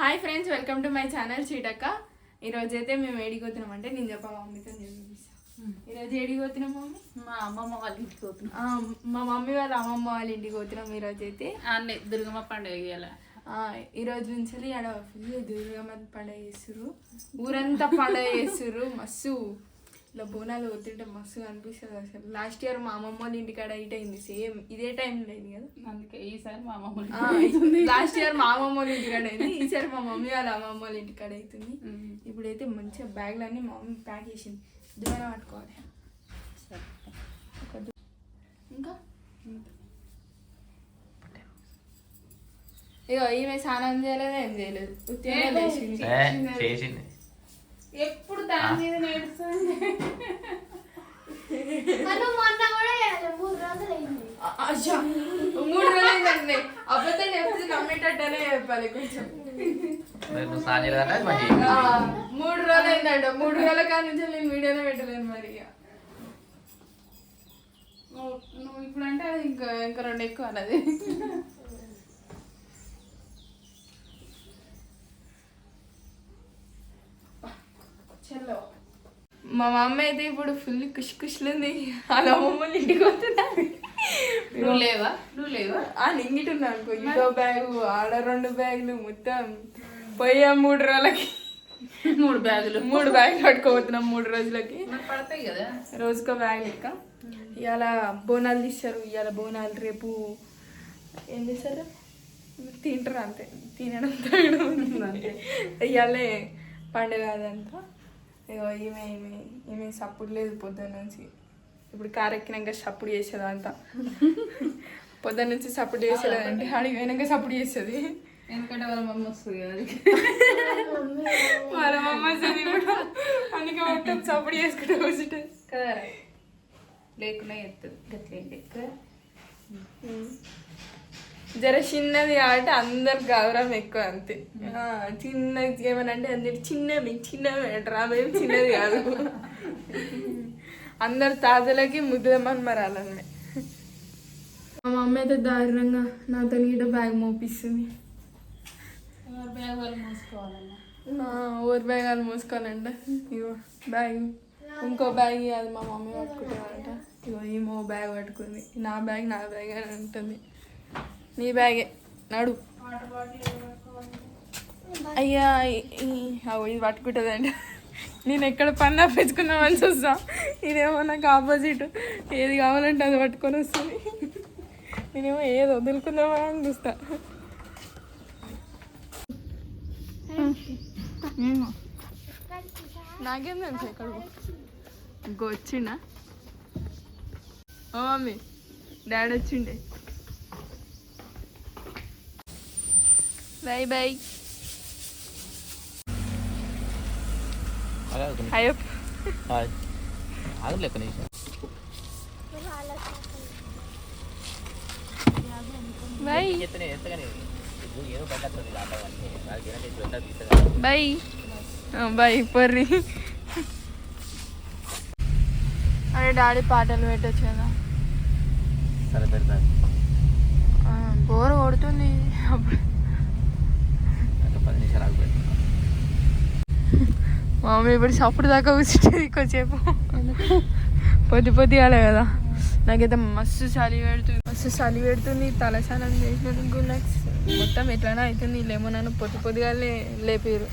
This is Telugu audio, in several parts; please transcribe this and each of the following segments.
Hi friends welcome to my channel చీటక్క ఈరోజు అయితే మేము ఏడిపోతున్నాం అంటే నేను చెప్పా మమ్మీతో చూపిస్తా ఈరోజు ఏడిపోతున్నాం మమ్మీ? మా అమ్మమ్మ వాళ్ళ ఇంటికి పోతున్నాం. మా మమ్మీ వాళ్ళ అమ్మమ్మ వాళ్ళ ఇంటికి పోతున్నాం ఈరోజు అయితే అన్నీ దుర్గమ్మ పండుగ ఇయ్యాల. ఆ, ఈ రోజు నుంచి ఆడ ఫుల్ దుర్గమ్మ పండుగ చేస్తుర్రు. ఊరంతా పండుగ చేస్తుర్రు మస్తు. ఇలా బోనాలు పోతుంటే మస్తు అనిపిస్తుంది అసలు. లాస్ట్ ఇయర్ మా అమ్మమ్మ వాళ్ళ ఇంటికాడ ఇట్ అయింది సేమ్ ఇదే టైం లేదు కదా. అందుకే ఈసారి మా అమ్మమ్మ లాస్ట్ ఇయర్ మా అమ్మమ్మ వాళ్ళ ఇంటికాడ అయింది ఈసారి మా మమ్మీ వాళ్ళ అమ్మమ్మ వాళ్ళ ఇంటికాడ అవుతుంది. ఇప్పుడైతే మంచిగా బ్యాగ్లన్నీ మా మమ్మీ ప్యాక్ చేసింది. దూరం పట్టుకోవాలి. ఇంకా? ఇగో ఈమె స్నానం చేయలేదు ఏం చేయలేదు. చేసింది. ఎప్పుడు దాని మీద నేడుస్తుంది మొన్న కూడా మూడు రోజులు అయింది. మూడు రోజులు అబద్ధం చెప్తే నమ్మేటట్టనే చెప్పాలి కొంచెం. మూడు రోజులు అయిందంట మూడు రోజుల కాడ నుంచి నేను వీడియోనే పెట్టలేను మరి ఇక నువ్వు నువ్వు ఇప్పుడు అంటే అది ఇంకా ఇంకా రెండు ఎక్కువ అన్నది. చలో మా మమ్మీ అయితే ఇప్పుడు ఫుల్ కుష్ కుష్లుంది అలా మమ్మల్ని ఇంటికి వస్తున్నారు. నువ్వు లేవా? నువ్వు లేవా? ఆ నింగిటి నాకు ఇదో బ్యాగు ఆడ రెండు బ్యాగులు మొత్తం పోయా మూడు రోజులకి. మూడు బ్యాగులు. మూడు బ్యాగులు పట్టుకోబోతున్నాం మూడు రోజులకి. పడతాయి కదా? రోజుకో బ్యాగ్ లెక్క. ఇవాళ బోనాలు తీస్తారు. ఇవాళ బోనాలు రేపు ఏం చేస్తారు? తింటారు అంతే. తినడం తాగడం ఇవాళే పండుగ అదంతా. ఇగో ఈమె ఈమె ఈమె సప్పుడు లేదు పొద్దున్న నుంచి. ఇప్పుడు కారు ఎక్కినాక సప్పుడు చేసేది అంతా పొద్దున్న నుంచి సప్పుడు చేసేది అంటే ఆడికి పోయినాక సప్పుడు చేస్తుంది ఎందుకంటే వాళ్ళ మమ్మీ వస్తుంది. వాళ్ళ మమ్మ వస్తుంది ఇప్పుడు. అందుకే మొత్తం సప్పుడు చేసుకుంటూ కూర్చుంటుంది కదా. లేకుండా ఎత్తు గట్లేండి కదా జర చిన్నది కాబట్టి అందరు గౌరవం ఎక్కువ అంతే. ఆ, చిన్నది ఏమని అంటే అందరు చిన్నవి చిన్నవి అంటారు. ఆమె చిన్నది కాదు. అందరు తాతలకి ముద్దమని మరాలన్నమే మా మమ్మీ అయితే దారుణంగా నాతో నీట బ్యాగ్ మోపిస్తుంది. ఎవరి బ్యాగ్ వాళ్ళు మోసుకోవాలన్నా? నా ఓవర్ బ్యాగ్ అది మోసుకోవాలంట? ఇగో బ్యాగ్ ఇంకో బ్యాగ్ అది మా మమ్మీ పట్టుకుంటారంట ఇగో ఏమో బ్యాగ్ పట్టుకుంది. నా బ్యాగ్ నా బ్యాగ్ అని ఉంటుంది నీ బ్యాగే. నడు. అయ్యా ఇది పట్టుకుంటుందంట. నేను ఎక్కడ పని ఆపేసుకున్నామని చూస్తా. ఇదేమో నాకు ఆపోజిట్ ఏది కావాలంటే అది పట్టుకొని వస్తుంది. నేనేమో ఏది వదులుకుందామా అని చూస్తా. నాకేం తెలుసు ఎక్కడ ఇంకో వచ్చిండా? ఓ మమ్మీ డాడీ వచ్చిండే. బయట వస్తుంది ఆటవన్నీ నాకు ఏదంటే జొన్న తీసగా బాయ్ బాయ్ పొర్రి అరే డాడీ పాటలు పెట్టచ్చు కదా సరే పెడతాను బోర్ కొడుతుంది అప్పుడు మామూలు ఇప్పుడు సప్పుడు దాకా కూర్చుంటుంది కొంచెంసేపు పొద్దు పొద్దుగాలే కదా. నాకైతే మస్తు చలి పెడుతుంది. మస్తు చలి పెడుతుంది. తలసానం చేసినందుకు నాకు మొత్తం ఎట్లనో అవుతుంది లేమో నన్ను పొద్దు పొద్దుగాలే లేపారు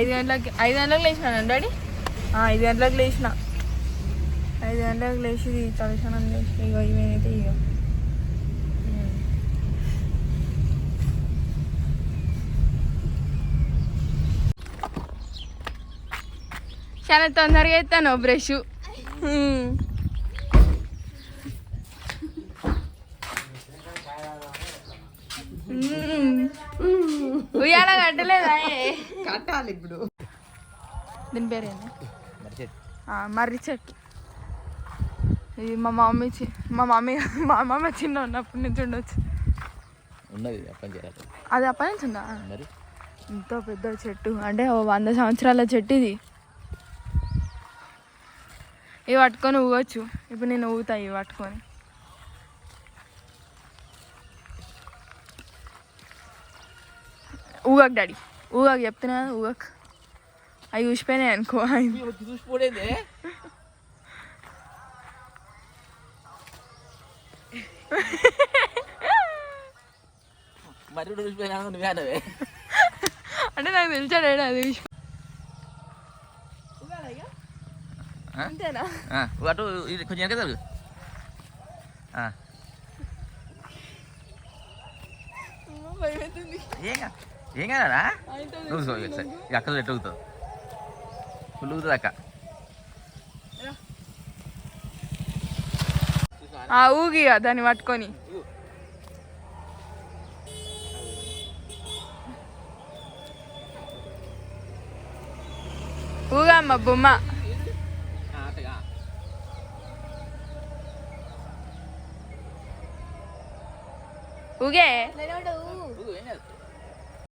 ఐదు గంటలకి ఐదు గంటలకు లేచినా డాడీ? ఐదు గంటలకు లేచిన. ఐదు గంటలకు లేచి తలస్నానం చేసి ఇగో ఇవైతే ఇక చాలా తొందరగా ఎత్తాను బ్రష్. ఉయ్యాల కట్టలేదా? కట్టాలి ఇప్పుడు. దీని పేరేంటి? మర్రి చెట్టు ఇది మా మమ్మీ చి- మా మమ్మీ మా మమ్మీ చిన్న ఉన్నప్పటి నుంచి ఉండొచ్చు. ఉన్నది అది అప్పటి నుంచి ఉందా? ఎంతో పెద్ద చెట్టు అంటే ఓ వంద సంవత్సరాల చెట్టు ఇది. ఇవి పట్టుకొని ఊగొచ్చు. ఇప్పుడు నేను ఊగుతా ఇవి పట్టుకొని. ఊగక్ డాడీ. ఊగక్ చెప్తున్నా కదా, ఊగక్. అవి చూసిపోయినాయి అనుకో. అవి చూసిపోడేది? మరి చూసిపోయినా నువ్వే అంటే నాకు తెలిసాడు అది చూసి ఆ? అంతేనా? అటు ఇది కొంచెం వెనక జరుగు ఏం కాదు నువ్వు సో ఒకసారి ఈ అక్కతో ఎట్టు ఊగుతావు ఫుల్ ఊగుతుంది అక్క. ఆ ఊగి దాన్ని పట్టుకొని. ఊగమ్మ బొమ్మ. ఊగే